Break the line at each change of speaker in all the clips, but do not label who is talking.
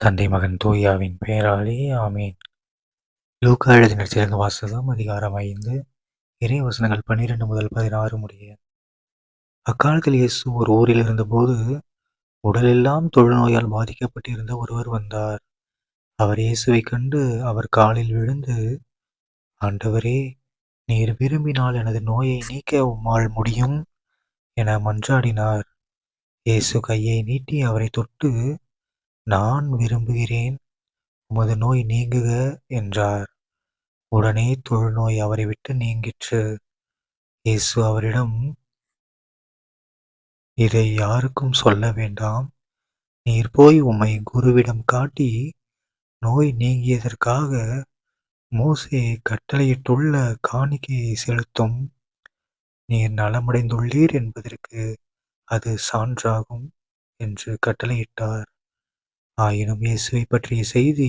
தந்தை மகன் தூயாவின் பெயராலே ஆமீன். லூக்கா எழுதின சிறந்த வாசகம் அதிகாரம் ஐந்து. இறை வசனங்கள் பன்னிரெண்டு முதல் பதினாறு முடிய. அக்காலத்தில் இயேசு ஒரு ஊரில் இருந்தபோது உடலெல்லாம் தொழுநோயால் பாதிக்கப்பட்டிருந்த ஒருவர் வந்தார். அவர் இயேசுவை கண்டு அவர் காலில் விழுந்து ஆண்டவரே நீர் விரும்பினால் எனது நோயை நீக்க உம்மால் முடியும் என மன்றாடினார். இயேசு கையை நீட்டி அவரை தொட்டு நான் விரும்புகிறேன். உமது நோய் நீங்குக என்றார். உடனே தொழுநோய் அவரை விட்டு நீங்கிற்று. இயேசு அவரிடம் இதை யாருக்கும் சொல்ல வேண்டாம். நீர் போய் உம்மை குருவிடம் காட்டி நோய் நீங்கியதற்காக மோசே கட்டளையிட்டுள்ள காணிக்கையை செலுத்தும். நீர் நலமடைந்துள்ளீர் என்பதற்கு அது சான்றாகும் என்று கட்டளையிட்டார். ஆயினும் இயேசுவை பற்றிய செய்தி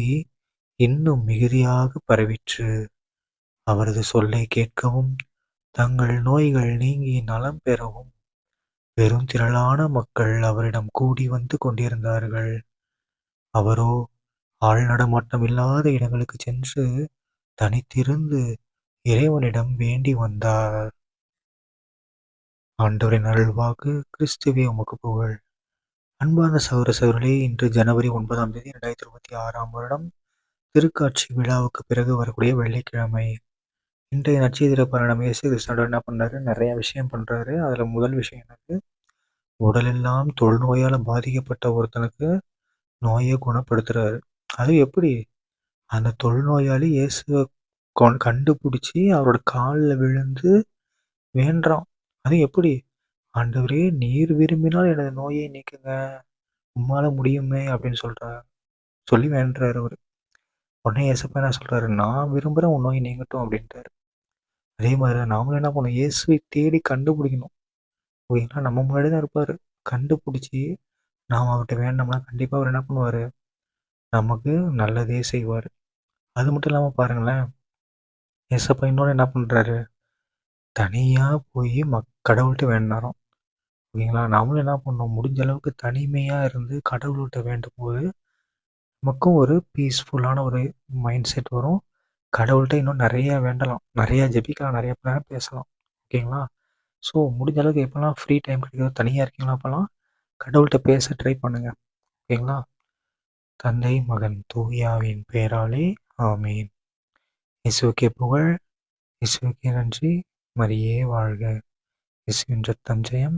இன்னும் மிகுதியாக பரவிற்று. அவரது சொல்லை கேட்கவும் தங்கள் நோய்கள் நீங்கி நலம் பெறவும் பெரும் திரளான மக்கள் அவரிடம் கூடி வந்து கொண்டிருந்தார்கள். அவரோ ஆள் நடமாட்டம் இல்லாத இடங்களுக்கு சென்று தனித்திருந்து இறைவனிடம் வேண்டி வந்தார். ஆண்டவரின் அருள்வாக்கு கிறிஸ்துவே உமக்கு புகழ். அன்பார்ந்த சகோதர சகோதரர்களே இன்று ஜனவரி ஒன்பதாம் தேதி ரெண்டாயிரத்தி இருபத்தி ஆறாம் வருடம் திருக்காட்சி விழாவுக்கு பிறகு வரக்கூடிய வெள்ளிக்கிழமை. இன்றைய நட்சத்திர பரணம் இயேசு கிருஷ்ணோட என்ன பண்ணாரு? நிறைய விஷயம் பண்றாரு. அதுல முதல் விஷயம் என்னது? உடலெல்லாம் தொழுநோயால் பாதிக்கப்பட்ட ஒருத்தனுக்கு நோயை குணப்படுத்துறாரு. அது எப்படி? அந்த தொழுநோயாளி இயேசுவை கண்டுபிடிச்சி அவரோட காலில் விழுந்து வேண்டாம் அது எப்படி? ஆண்டவரே நீர் விரும்பினால் எனது நோயை நீக்குங்க. உம்மால முடியுமே அப்படின்னு சொல்கிறார் சொல்லி வேண்டுறாரு அவர். உடனே ஏசப்பா என்ன சொல்கிறாரு நான் விரும்புகிறேன் உன் நோய் நீங்கட்டும் அப்படின்ட்டாரு. அதே மாதிரி நாமளும் என்ன பண்ணணும்? இயேசுவை தேடி கண்டுபிடிக்கணும். ஓகேங்களா நம்ம முன்னாடி தான் இருப்பார். கண்டுபிடிச்சி நாம் அவர்கிட்ட வேண்டோம்னா கண்டிப்பாக அவர் என்ன பண்ணுவார்? நமக்கு நல்லதே செய்வார். அது மட்டும் இல்லாமல் பாருங்களேன். ஏசப்பா இன்னொன்று என்ன பண்ணுறாரு தனியாக போய் மக் கடவுள்கிட்ட வேண்டினாராம். ஓகேங்களா நாமளும் என்ன பண்ணோம்? முடிஞ்ச அளவுக்கு தனிமையாக இருந்து கடவுள்கிட்ட வேண்டும் போது நமக்கும் ஒரு பீஸ்ஃபுல்லான ஒரு மைண்ட் செட் வரும். கடவுள்கிட்ட இன்னும் நிறையா வேண்டலாம். நிறையா ஜெபிக்கலாம். நிறைய நேரம் பேசலாம். ஓகேங்களா? ஸோ முடிஞ்ச அளவுக்கு எப்போல்லாம் ஃப்ரீ டைம் கிடைக்கிறதோ தனியாக இருக்கீங்களா அப்போல்லாம் கடவுள்கிட்ட பேச ட்ரை பண்ணுங்கள் ஓகேங்களா? தந்தை மகன் தூயாவின் பெயராலே ஆமீன். இசுவுக்கே புகழ். இசுவுக்கே நன்றி. மரியே வாழ்க. இசுவின் ரத்தம் ஜெயம்.